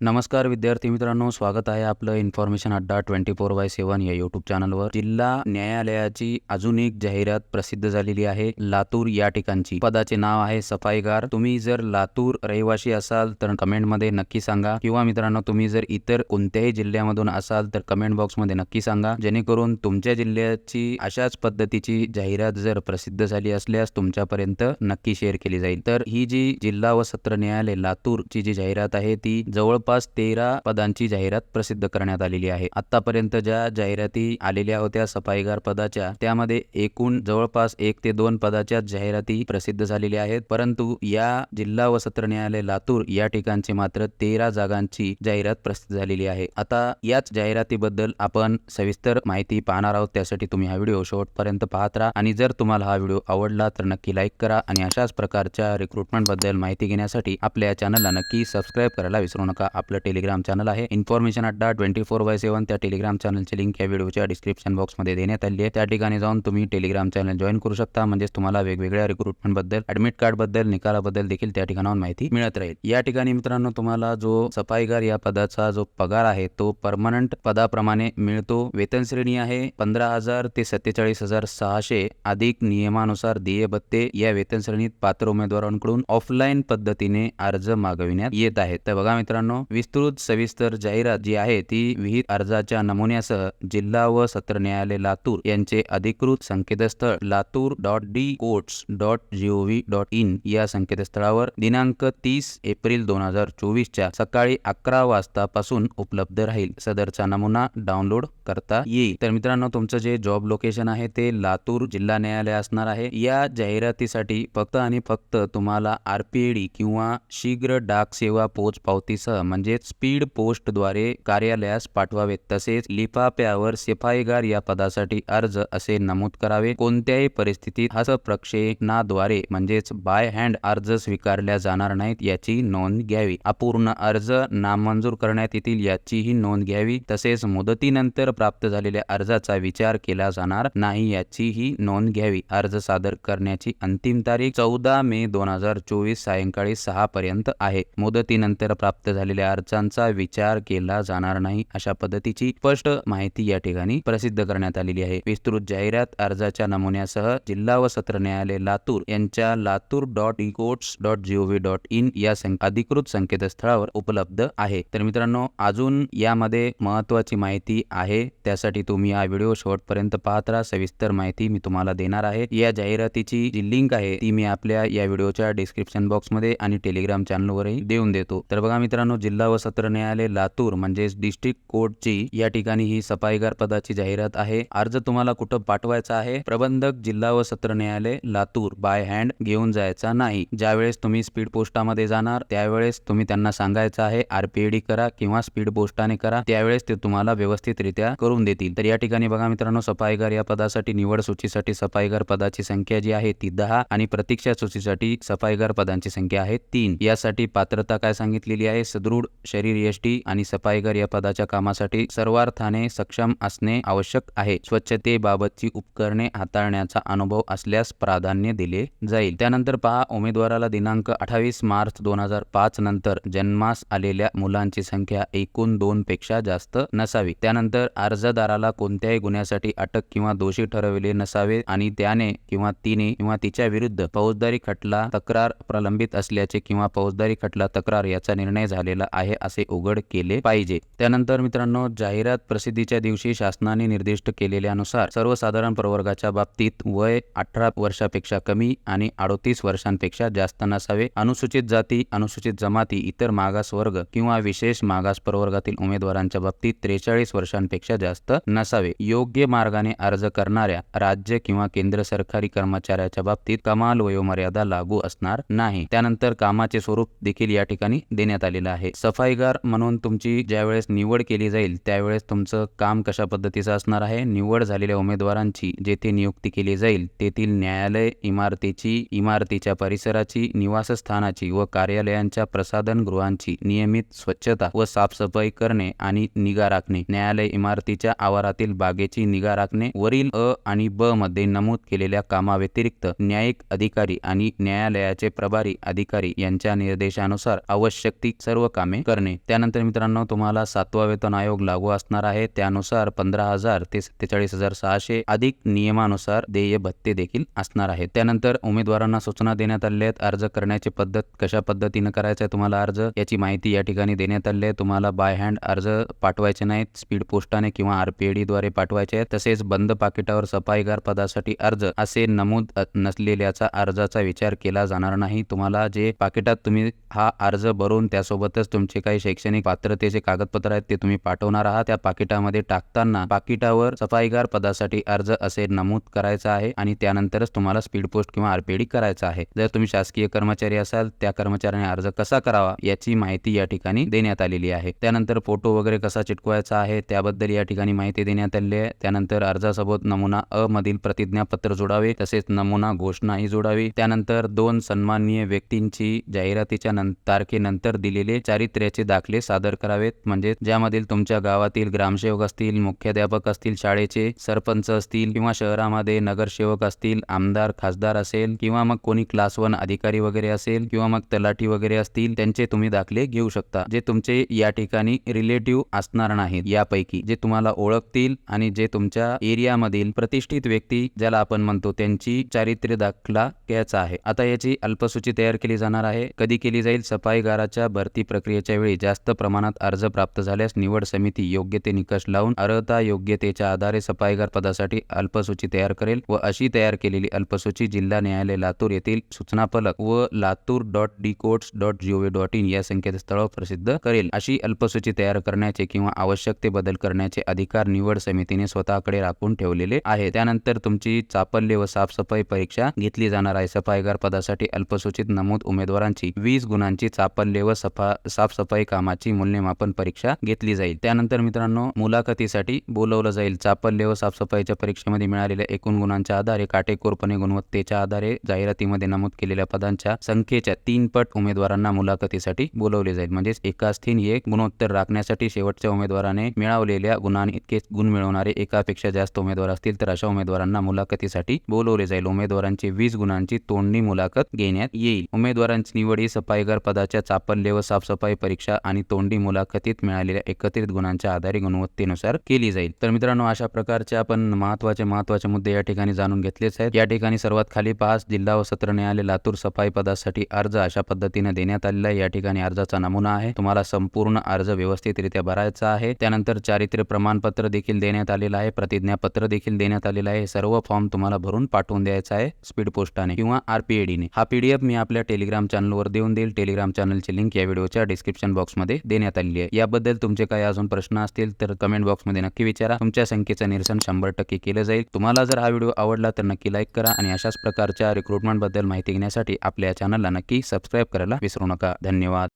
नमस्कार विद्यार्थी मित्रांनो स्वागत आहे आपलं इन्फॉर्मेशन अड्डा ट्वेंटी फोर बाय सेवन या युट्यूब चॅनलवर जिल्हा न्यायालयाची अजून एक जाहिरात प्रसिद्ध झालेली आहे लातूर या ठिकाणची. पदाचे नाव आहे सफाईगार. तुम्ही जर लातूर रहिवासी असाल तर कमेंटमध्ये नक्की सांगा. किंवा मित्रांनो तुम्ही जर इतर कोणत्याही जिल्ह्यामधून असाल तर कमेंट बॉक्समध्ये नक्की सांगा. जेणेकरून तुमच्या जिल्ह्याची अशाच पद्धतीची जाहिरात जर प्रसिद्ध झाली असल्यास तुमच्यापर्यंत नक्की शेअर केली जाईल. तर ही जी जिल्हा व सत्र न्यायालय लातूरची जी जाहिरात आहे ती जवळ जवळपास तेरा पदांची जाहिरात प्रसिद्ध करण्यात आलेली आहे. आतापर्यंत ज्या जाहिराती आलेल्या होत्या सफाईगार पदाच्या त्यामध्ये एकूण जवळपास एक ते दोन पदाच्या जाहिराती प्रसिद्ध झालेल्या आहेत. परंतु या जिल्हा व सत्र न्यायालय लातूर या ठिकाणची मात्र तेरा जागांची जाहिरात प्रसिद्ध झालेली आहे. आता याच जाहिरातीबद्दल आपण सविस्तर माहिती पाहणार आहोत. त्यासाठी तुम्ही हा व्हिडिओ शेवटपर्यंत पाहत राहा आणि जर तुम्हाला हा व्हिडिओ आवडला तर नक्की लाईक करा आणि अशाच प्रकारच्या रिक्रुटमेंटबद्दल माहिती घेण्यासाठी आपल्या चॅनलला नक्की सबस्क्राईब करायला विसरू नका. आपलं टेलिग्राम चॅनल आहे. Information Adda twenty four by seven त्या टेलिग्राम चॅनलची लिंक या व्हिडिओच्या डिस्क्रिप्शन बॉक्समध्ये देण्यात आली आहे. त्या ठिकाणी जाऊन तुम्ही टेलिग्राम चॅनल जॉईन करू शकता. म्हणजेच तुम्हाला वेगवेगळ्या रिक्रुटमेंटबद्दल ॲडमिट ऍडमिट निकालाबद्दल देखील त्या ठिकाणाहून माहिती मिळत राहील. या ठिकाणी मित्रांनो तुम्हाला जो सफाईगार या पदाचा जो पगार आहे तो परमनंट पदाप्रमाणे मिळतो. वेतन श्रेणी आहे पंधरा हजार ते सत्तेचाळीस हजार सहाशे. अधिक नियमानुसार देय भत्ते या वेतन श्रेणीत पात्र उमेदवारांकडून ऑफलाईन पद्धतीने अर्ज मागविण्यात येत आहेत. तर बघा मित्रांनो विस्तृत सविस्तर जाहिरात जी आहे ती विहित अर्जाच्या नमुन्यासह जिल्हा व सत्र न्यायालय लातूर यांचे अधिकृत संकेतस्थळ Latur dot d courts dot gov dot in या संकेतस्थळावर दिनांक तीस एप्रिल दोन हजार चोवीसच्या सकाळी अकरा वाजतापासून उपलब्ध राहील. सदरचा नमुना डाउनलोड करता येईल. तर मित्रांनो तुमचं जे जॉब लोकेशन आहे ते लातूर जिल्हा न्यायालय असणार आहे. या जाहिरातीसाठी फक्त आणि फक्त तुम्हाला आरपीएडी किंवा शीघ्र डाक सेवा पोच पावतीसह म्हणजे स्पीड पोस्टद्वारे कार्यालयास पाठवावेत. तसेच लिफाफ्यावर सिफाईगार या पदासाठी अर्ज असे नमूद करावे. कोणत्याही परिस्थितीत हस्तप्रक्षेपणाद्वारे म्हणजेच बाय हँड अर्ज स्वीकारल्या जाणार नाहीत याची नोंद घ्यावी. अपूर्ण अर्ज नामंजूर करण्यात येतील याचीही नोंद घ्यावी. तसेच मुदतीनंतर प्राप्त झालेल्या अर्जाचा विचार केला जाणार नाही याचीही नोंद घ्यावी. अर्ज सादर करण्याची अंतिम तारीख चौदा मे दोन हजार चोवीस सायंकाळी सहा पर्यंत आहे. मुदतीनंतर प्राप्त झालेल्या अर्जांचा विचार केला जाणार नाही अशा पद्धतीची स्पष्ट माहिती या ठिकाणी प्रसिद्ध करण्यात आलेली आहे. विस्तृत जाहिरात अर्जाच्या नमुन्यासह जिल्हा व सत्र न्यायालय लातूर यांच्या Latur dot ecourts dot gov dot in या अधिकृत संकेतस्थळावर उपलब्ध आहे. तर मित्रांनो अजून यामध्ये महत्वाची माहिती आहे. त्यासाठी तुम्ही हा व्हिडिओ शेवटपर्यंत पाहत राहा. सविस्तर माहिती मी तुम्हाला देणार आहे. या जाहिरातीची जी लिंक आहे ती मी आपल्या या व्हिडिओच्या डिस्क्रिप्शन बॉक्समध्ये आणि टेलिग्राम चॅनलवरही देऊन देतो. तर बघा मित्रांनो जिल्हा जिल्हा व सत्र न्यायालय लातूर म्हणजेच डिस्ट्रिक्ट कोर्टची या ठिकाणी ही सफाईगार पदाची जाहिरात आहे. अर्ज तुम्हाला कुठं पाठवायचा आहे? प्रबंधक जिल्हा व सत्र न्यायालय लातूर बाय हँड घेऊन जायचा नाही. ज्यावेळेस तुम्ही स्पीड पोस्टामध्ये जाणार त्यावेळेस तुम्ही त्यांना सांगायचं आहे आरपीएडी करा किंवा स्पीड पोस्टाने करा त्यावेळेस ते तुम्हाला व्यवस्थितरित्या करून देतील. तर या ठिकाणी बघा मित्रांनो सफाईगार या पदासाठी निवड सूचीसाठी सफाईगार पदाची संख्या जी आहे ती दहा आणि प्रतीक्षा सूचीसाठी सफाईगार पदांची संख्या आहे तीन. यासाठी पात्रता काय सांगितलेली आहे? सदृढ शरीर यष्टी आणि सफाईगार या पदाच्या कामासाठी सर्वार्थाने सक्षम असणे आवश्यक आहे. स्वच्छतेबाबतची उपकरणे हाताळण्याचा अनुभव असल्यास प्राधान्य दिले जाईल. त्यानंतर पहा उमेदवाराला दिनांक अठ्ठावीस मार्च दोन हजार पाच नंतर जन्मास आलेल्या मुलांची संख्या एकूण दोन पेक्षा जास्त नसावी. त्यानंतर अर्जदाराला कोणत्याही गुन्ह्यासाठी अटक किंवा दोषी ठरविले नसावे आणि त्याने किंवा तिने किंवा तिच्या विरुद्ध फौजदारी खटला तक्रार प्रलंबित असल्याचे किंवा फौजदारी खटला तक्रार याचा निर्णय झालेला आहे असे उघड केले पाहिजे. त्यानंतर मित्रांनो जाहिरात प्रसिद्धीच्या दिवशी शासनाने निर्दिष्ट केलेल्यानुसार सर्वसाधारण प्रवर्गाच्या बाबतीत वय अठरा वर्षापेक्षा कमी आणि अडोतीस वर्षांपेक्षा जास्त नसावे. अनुसूचित जाती अनुसूचित जमाती इतर मागास वर्ग किंवा विशेष मागास प्रवर्गातील उमेदवारांच्या बाबतीत त्रेचाळीस वर्षांपेक्षा जास्त नसावे. योग्य मार्गाने अर्ज करणाऱ्या राज्य किंवा केंद्र सरकारी कर्मचाऱ्याच्या बाबतीत कमाल वयोमर्यादा लागू असणार नाही. त्यानंतर कामाचे स्वरूप देखील या ठिकाणी देण्यात आलेलं आहे. सफाईगार म्हणून तुमची ज्यावेळेस निवड केली जाईल त्यावेळेस तुमचं काम कशा पद्धतीचं असणार आहे? निवड झालेल्या उमेदवारांची जेथे नियुक्ती केली जाईल तेथील न्यायालय इमारतीची इमारतीच्या परिसराची निवासस्थानाची व कार्यालयांच्या प्रसाधन गृहांची नियमित स्वच्छता व साफसफाई करणे आणि निगा राखणे. न्यायालय इमारतीच्या आवारातील बागेची निगा राखणे वरील अ आणि ब मध्ये नमूद केलेल्या कामाव्यतिरिक्त न्यायिक अधिकारी आणि न्यायालयाचे प्रभारी अधिकारी यांच्या निर्देशानुसार आवश्यक ती सर्व कामे कामे करणे. त्यानंतर मित्रांनो तुम्हाला सातवा वेतन आयोग लागू असणार आहे. त्यानुसार पंधरा हजार ते सत्तेचाळीस हजार सहाशे अधिक नियमानुसार देय भत्ते देखील असणार आहेत. त्यानंतर उमेदवारांना सूचना देण्यात आल्या आहेत. अर्ज करण्याची पद्धत कशा पद्धतीनं करायचं आहे तुम्हाला अर्ज? याची माहिती या ठिकाणी देण्यात आली आहे. तुम्हाला बाय हँड अर्ज पाठवायचे नाहीत. स्पीड पोस्टाने किंवा आरपीएडी द्वारे पाठवायचे आहेत. तसेच बंद पाकिटावर सफाईगार पदासाठी अर्ज असे नमूद नसलेल्याचा अर्जाचा विचार केला जाणार नाही. तुम्हाला जे पाकिटात तुम्ही हा अर्ज भरून त्यासोबतच तुमचे काही शैक्षणिक पात्रतेचे कागदपत्र आहेत ते तुम्ही पाठवणार आहात. त्या पाकिटामध्ये टाकताना पाकिटावर सफाईगार पदासाठी अर्ज असे नमूद करायचा आहे आणि त्यानंतरच तुम्हाला स्पीड पोस्ट किंवा आरपीडी करायचा आहे. जर तुम्ही शासकीय कर्मचारी असाल त्या कर्मचाऱ्याने अर्ज कसा करावा याची माहिती या ठिकाणी देण्यात आलेली आहे. त्यानंतर फोटो वगैरे कसा चिटकवायचा आहे त्याबद्दल या ठिकाणी माहिती देण्यात आलेली आहे. त्यानंतर अर्जासोबत नमुना अ मधील प्रतिज्ञापत्र जोडावे तसेच नमुना घोषणाही जोडावी. त्यानंतर दोन सन्माननीय व्यक्तींची जाहिरातीच्या तारखेनंतर दिलेले चारी चारित्र्याचे दाखले सादर करावेत. म्हणजे ज्यामधील तुमच्या गावातील ग्रामसेवक असतील मुख्याध्यापक असतील शाळेचे सरपंच असतील किंवा शहरामध्ये नगरसेवक असतील आमदार खासदार असेल किंवा मग कोणी क्लास वन अधिकारी वगैरे असेल किंवा मग तलाठी वगैरे असतील त्यांचे तुम्ही दाखले घेऊ शकता. जे तुमचे या ठिकाणी रिलेटिव्ह असणार नाहीत. यापैकी जे तुम्हाला ओळखतील आणि जे तुमच्या एरियामधील प्रतिष्ठित व्यक्ती ज्याला आपण म्हणतो त्यांची चारित्र्य दाखला घ्यायचा आहे. आता याची अल्पसूची तयार केली जाणार आहे. कधी केली जाईल? सफाईगाराच्या भरती प्रक्रियेच्या वेळी जास्त प्रमाणात अर्ज प्राप्त झाल्यास निवड समिती योग्य ते निकष लावून अर्हता योग्यतेच्या आधारे सफाईगार पदासाठी अल्पसूची तयार करेल व अशी तयार केलेली अल्पसूची जिल्हा न्यायालय लातूर येथील सूचना फलक व Latur dot d courts dot gov dot in या संकेतस्थळावर प्रसिद्ध करेल. अशी अल्पसूची तयार करण्याचे किंवा आवश्यक ते बदल करण्याचे अधिकार निवड समितीने स्वतःकडे राखून ठेवलेले आहे. त्यानंतर तुमची चापल्य व साफसफाई परीक्षा घेतली जाणार आहे. सफाईगार पदासाठी अल्पसूचित नमूद उमेदवारांची वीस गुणांची चापल्य व सफा साफसफाई कामाची मूल्यमापन परीक्षा घेतली जाईल. त्यानंतर मित्रांनो मुलाखतीसाठी बोलवलं जाईल. चापल्य व साफसफाईच्या परीक्षेमध्ये मिळालेल्या एकूण गुणांच्या आधारे काटेकोरपणे गुणवत्तेच्या आधारे जाहिरातीमध्ये नमूद केलेल्या पदांच्या संख्येच्या तीन पट उमेदवारांना मुलाखतीसाठी बोलवले जाईल. म्हणजेच एका तीन एक गुणोत्तर राखण्यासाठी शेवटच्या उमेदवाराने मिळवलेल्या गुणांइतके गुण मिळवणारे एकापेक्षा जास्त उमेदवार असतील तर अशा उमेदवारांना मुलाखतीसाठी बोलवले जाईल. उमेदवारांची वीस गुणांची तोंडणी मुलाखत घेण्यात येईल. उमेदवारांची निवड ही सफाईगार पदाच्या चापल्य व साफसफाई परीक्षा आणि तोंडी मुलाखतीत मिळालेल्या एकत्रित गुणांच्या आधारे गुणवत्तेनुसार केली जाईल. तर मित्रांनो अशा प्रकारचे आपण महत्त्वाचे महत्त्वाचे मुद्दे या ठिकाणी जाणून घेतलेच आहेत. या ठिकाणी सर्वात खाली पाच जिल्हा व सत्र न्यायालय लातूर सफाई पदासाठी अर्ज अशा पद्धतीने देण्यात आलेला आहे. या ठिकाणी अर्जाचा नमुना आहे. तुम्हाला संपूर्ण अर्ज व्यवस्थितरित्या भरायचा आहे. त्यानंतर चारित्र्य प्रमाणपत्र देखील देण्यात आलेलं आहे. प्रतिज्ञापत्र देखील देण्यात आलेलं आहे. सर्व फॉर्म तुम्हाला भरून पाठवून द्यायचा आहे स्पीड पोस्टाने किंवा आरपीएडीने हा पीडीएफ मी आपल्या टेलिग्राम चॅनलवर देऊन देईल. टेलिग्राम चॅनलची लिंक या व्हिडिओच्या डिस्क्रिप्शन बॉक्समध्ये देण्यात आलेली आहे. याबद्दल तुमचे काही अजून प्रश्न असतील तर कमेंट बॉक्समध्ये नक्की विचारा. तुमच्या संख्येचं निरसन शंभर टक्के केलं जाईल. तुम्हाला जर हा व्हिडिओ आवडला तर नक्की लाईक करा आणि अशाच प्रकारच्या रिक्रुटमेंटबद्दल माहिती घेण्यासाठी आपल्या चॅनलला नक्की सबस्क्राईब करायला विसरू नका. धन्यवाद.